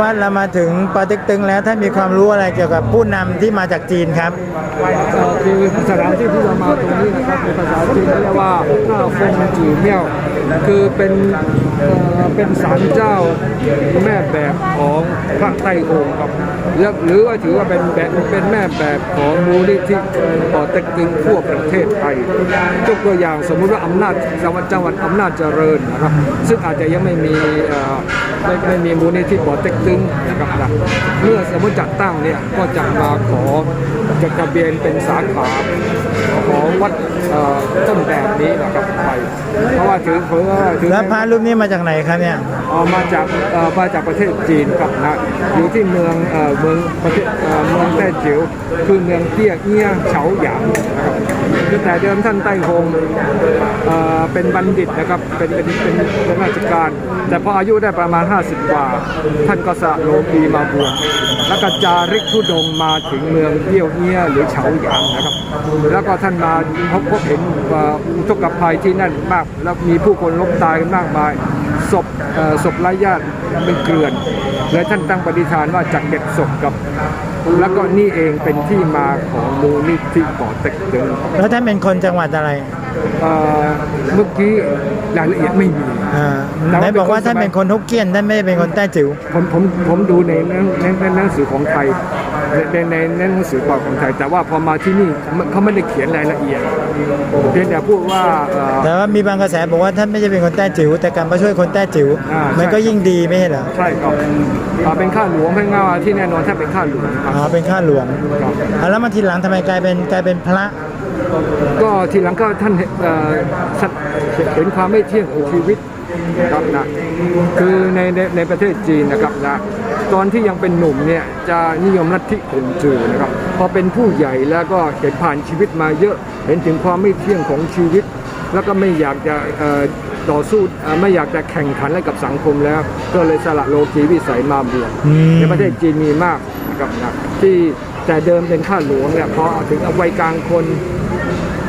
วัดเรามาถึงปาเต็กตึงแล้วท่านมีความรู้อะไรเกี่ยวกับผู้นำที่มาจากจีนครับคือสถานที่ที่เรามาตรงนี้นะครับในภาษาจีนเรียกว่าห้าฟงจีเมี่ยว คือเป็นเป็นศาลเจ้าแม่แบบของพระไต้หงครับหรือว่าถือว่าเป็นแบบเป็นแม่แบบของมูลนิธิปอเต็กตึงทั่วประเทศไทยยกตัวอย่างสมมุติว่าอำนาจจังหวัดจังหวัดอำนาจเจริญนะครับซึ่งอาจจะยังไม่มีไม่ไม่มีมูลนิธิปอเต็กตึงนะครับเมื่อสมมติจัดตั้งเนี่ยก็จะมาขอจดทะเบียนเป็นสาขา ของวัดเอ่อต้นแบบนี้นะครับไป เพราะว่าถือเพราะว่าถือแล้วพระรูปนี้มาจากไหนครับเนี่ยเอามาจากเอ่อมาจากประเทศจีนครับนะอยู่ที่เมืองเอ่อเมืองประเทศเอ่อเมืองแต้จิ๋วคือเมืองเตี้ยเอี้ยเฉาหยางนะครับคือแต่เดิมท่านไต้หงเอ่อเป็นบัณฑิตนะครับเป็นเป็นเป็นเป็นราชการ แต่พออายุได้ประมาณ 50 กว่า ท่านก็สละโลกีมาบวชแล้วก็จาริกทุดงค์มาถึงเมืองเตี้ยวเอี้ยหรือเฉาหยางนะครับแล้วก็ท่านมาพบพบเห็นว่าอุทกภัยที่นั่นมาก แล้วมีผู้คนล้มตายกันมากมายศพเอ่อศพไร้ญาติเป็นเกลื่อน และท่านตั้งปฏิฐานว่าจะเก็บศพกับแล้วก็นี่เองเป็นที่มาของมูลนิธิป่อเต็กตึงแล้วท่านเป็นคนจังหวัดอะไรเอ่อเมื่อกี้รายละเอียดไม่มี อ่าแต่ไหนว่าเป็นบอกว่าคนท่านเป็นคนฮกเกี้ยนท่านไม่ได้เป็นคนแต้จิ๋วผมผมผมดูในหนังในในหนังสือของไทยในในในหนังสือก่อนของไทย แต่ว่าพอมาที่นี่เขาไม่ได้เขียนรายละเอียดเพียงแต่พูดว่าเอ่อแต่ว่ามีบางกระแสบอกว่าท่านไม่ใช่เป็นคนแต้จิ๋วแต่กลับมาช่วยคนแต้จิ๋วอ่าใช่มันก็ยิ่งดีไม่ใช่เหรอใช่ครับอ่าเป็นข้าหลวงเพ่งเงาที่แน่นอนถ้าเป็นข้าหลวงครับอ๋อเป็นข้าหลวงครับอะแล้วมาทีหลังทำไมกลายเป็นกลายเป็นพระก็ทีหลังก็ท่านเอ่อสัตเห็นความไม่เที่ยงของชีวิต นะครับนะคือในในในประเทศจีนนะครับนะตอนที่ยังเป็นหนุ่มเนี่ยจะนิยมลัทธิข่มจือนะครับพอเป็นผู้ใหญ่แล้วก็เห็นผ่านชีวิตมาเยอะเห็นถึงความไม่เที่ยงของชีวิต แล้วก็ไม่อยากจะเอ่อต่อสู้เอ่อไม่อยากจะแข่งขันอะไรกับสังคมแล้ว ก็เลยสละโลกีวิสัยมาบวชอืมในประเทศจีนมีมากนะครับนะที่แต่เดิมเป็นข้าหลวงเนี่ยพอถึงเอาวัยกลางคน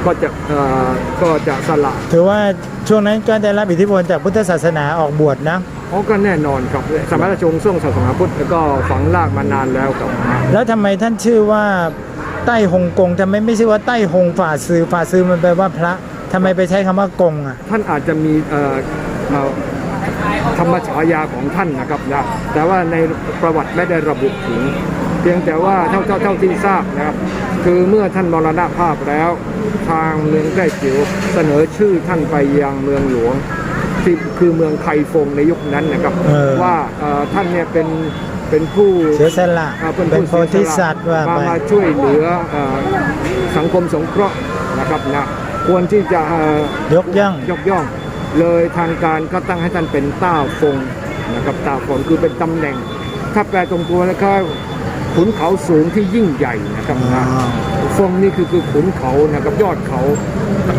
ก็จะเอ่อก็จะสละถือว่าช่วงนั้นก็ได้รับอิทธิพลจากพุทธศาสนาออกบวชนะเพราะก็แน่นอนครับสมัยราชวงศ์ซ่งศาสนาพุทธก็ฝังรากมานานแล้วครับ แล้วทำไมท่านชื่อว่าใต้ฮงกงทำไมไม่ชื่อว่าใต้ฮงฝ่าซือฝ่าซือมันแปลว่าพระทำไมไปใช้คำว่ากงอะท่านอาจจะมีเอ่อเอ่อธรรมฉายาของท่านนะครับนะแต่ว่าในประวัติไม่ได้ระบุถึง เพียงแต่ว่าเท่าเท่าเท่าที่ทราบนะครับ คือเมื่อท่านมรณภาพแล้ว ทางเมืองแต้จิ๋วเสนอชื่อท่านไปยังเมืองหลวงที่คือเมืองไคฟงในยุคนั้นนะครับ เออ ว่าเอ่อท่านเนี่ยเป็นเป็นผู้ เสียสละอ่าเป็นผู้โพธิสัตว์ว่ามาไป มาช่วยเหลือเอ่อสังคมสงเคราะห์นะครับนะควรที่จะเอ่อยกย่อง ยกย่อง เลยทางการก็ตั้งให้ท่านเป็นต้าฟงนะครับต้าฟงคือเป็นตำแหน่ง ถ้าแปลตรงตัวแล้วก็ ขุนเขาสูงที่ยิ่งใหญ่นะครับนะอ๋อฟงนี่คือคือขุนเขานะครับยอดเขา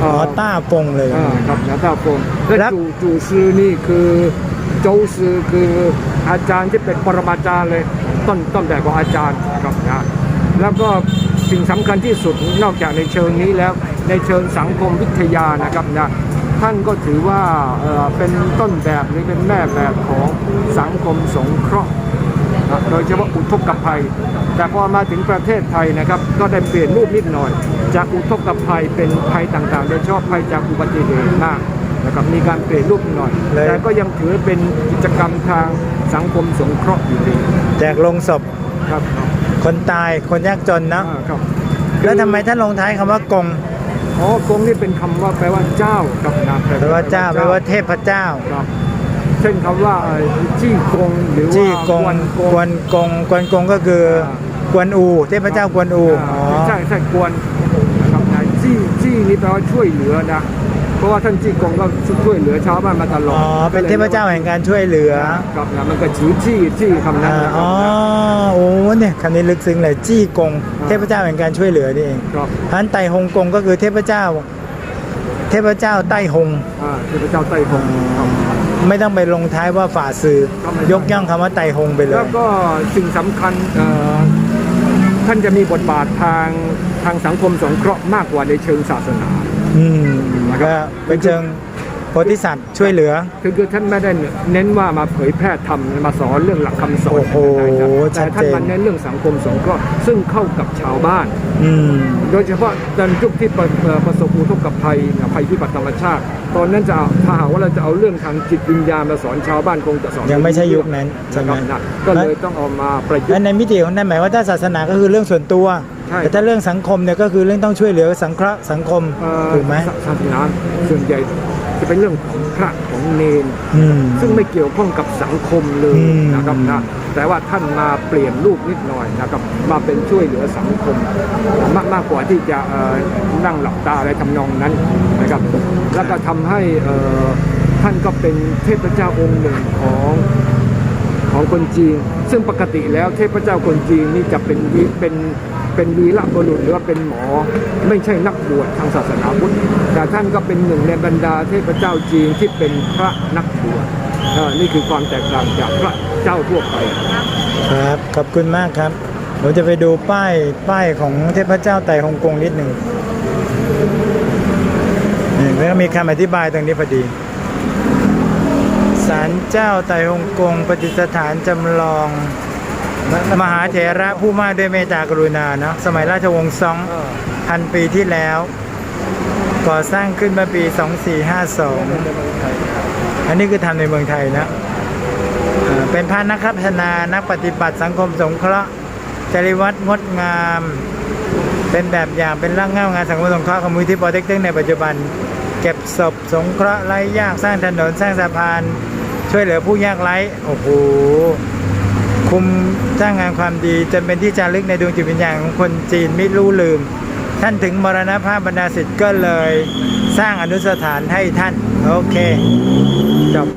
เอ๋อต้าฟงเลยอ่าครับนะต้าฟงและแล้วจูจูซือนี่คือโจวซือคืออาจารย์ที่เป็นปรมาจารย์เลยต้นต้นแบบของอาจารย์ครับนะแล้วก็สิ่งสำคัญที่สุดนอกจากในเชิงนี้แล้วในเชิงสังคมวิทยานะครับนะท่านก็ถือว่าเอ่อเป็นต้นแบบหรือเป็นแม่แบบของสังคมสงเคราะห์นะ โดยเฉพาะอุทกภัย แต่พอมาถึงประเทศไทยนะครับ ก็ได้เปลี่ยนรูปนิดหน่อย จากอุทกภัยเป็นภัยต่างๆโดยเฉพาะภัยจากอุบัติเหตุมากนะครับมีการเปลี่ยนรูปนิดหน่อยเลยแต่ก็ยังถือเป็นกิจกรรมทางสังคมสงเคราะห์อยู่ดีแจกลงศพครับครับคนตายคนยากจนเนอะอ่าครับ แล้วทำไมท่านลงท้ายคำว่ากงอ๋อกงนี่เป็นคำว่าแปลว่าเจ้าครับนะแปลว่าเจ้าแปลว่าเทพเจ้าครับเช่นคำว่าเอ่อจี้กงหรือว่าจี้กงวนกกวนกงกวนกงก็คืออ่ากวนอูเทพเจ้ากวนอูอ๋อใช่ใช่กวนนะครับนะจี้จี้นี่แปลว่าช่วยเหลือนะเพราะว่าท่านจี้กงก็ช่วยเหลือชาวบ้านมาตลอดอ๋อ เป็นเทพเจ้าแห่งการช่วยเหลือ ครับนะมันก็ชื่อจี้จี้คำนั้นอ่านะครัอ๋บอ โอ้เนี่ยคำนี้ลึกซึ้งเลยจี้กงอ่าเทพเจ้าแห่งการช่วยเหลือนี่เองครับฮันไตฮงกงก็คือเทพเจ้า เทพเจ้าใต้ฮง อ่าเทพเจ้าไต้หงครับ ไม่ต้องไปลงท้ายว่าฝ่าซือครับไม่ยกย่องคำว่าไตฮงไปเลแล้ยวก็สิ่งสำคัญเอ่อท่านจะมีบทบาททางทางสังคมสงเคราะห์มากกว่าในเชิงศาสนา อืมก็เป็นเชิงโพธิสัตว์ช่วยเหลือ คือคือท่านไม่ได้เน้นว่ามาเผยแพร่ธรรมมาสอนเรื่องหลักคำสอนโอ้โหแต่ชัดเจน ท่านมาเน้นเรื่องสังคมสงเคราะห์ซึ่งเข้ากับชาวบ้าน อืม โดยเฉพาะตอนยุคที่ประเอ่อประสบอุทกภัยภัยพิบัติธรรมชาติ ตอนนั้นจะเอาถ้าหากว่าเราจะเอาเรื่องทางจิตวิญญาณมาสอนชาวบ้านคงจะสอนยังไม่ใช่ยุคนั้นใช่ไหมนะครับนะก็เลยต้องเอามาประยุกและต์ในมิติของนั่นหมายว่าถ้าศาสนาก็คือเรื่องส่วนตัวใช่แต่ถ้าเรื่องสังคมเนี่ยก็คือเรื่องต้องช่วยเหลือสังเคราะห์สังคมเอ่อถูกไหมศาสนาส่วนใหญ่ จะเป็นเรื่องของพระของเนนอืมซึ่งไม่เกี่ยวข้องกับสังคมเลยอืมนะครับนะแต่ว่าท่านมาเปลี่ยนรูปนิดหน่อยนะครับมาเป็นช่วยเหลือสังคม มากมากกว่าที่จะเอ่อนั่งหลับตาอะไรทำนองนั้นนะครับ แล้วก็ทำให้เอ่อท่านก็เป็นเทพเจ้าองค์หนึ่งของของคนจีน ซึ่งปกติแล้วเทพเจ้าคนจีนนี่จะเป็นวิเป็น เป็นวีรบุรุษหรือว่าเป็นหมอ ไม่ใช่นักบวชทางศาสนาพุทธแต่ท่านก็เป็นหนึ่งในบรรดาเทพเจ้าจีนที่เป็นพระนักบวชอ่อนี่คือความแตกต่างจากพระเจ้าทั่วไปครับขอบคุณมากครับผมจะไปดูป้ายป้ายของเทพเจ้าไต่ฮ่องกงนิดหนึ่งนี่แล้วก็มีคำอธิบายตรงนี้พอดีศาลเจ้าไต่ฮ่องกงปฏิสถานจำลอง มหาเถระผู้มากด้วยเมตตากรุณาเนาะสมัยราชวงศ์ซองพันปีที่แล้ว ก่อสร้างขึ้นเมื่อปี 2452 อันนี้คือทำในเมืองไทยนะเอ่อเป็นพระนักพัฒนานักปฏิบัติสังคมสงเคราะห์จริยวัตรงดงาม เป็นแบบอย่างเป็นร่างเงางานสังคมสงเคราะห์ของมูลที่ปอเต็กตึงในปัจจุบัน เก็บศพสงเคราะห์ไร้ยากสร้างถนนสร้างสะพาน ช่วยเหลือผู้ยากไร้โอ้โห คุมสร้างงานความดีจนเป็นที่จารึกในดวงจิตวิญญาณของคนจีนไม่รู้ลืม ท่านถึงมรณภาพบรรดาศิษย์ก็เลยสร้างอนุสถานให้ท่าน โอเค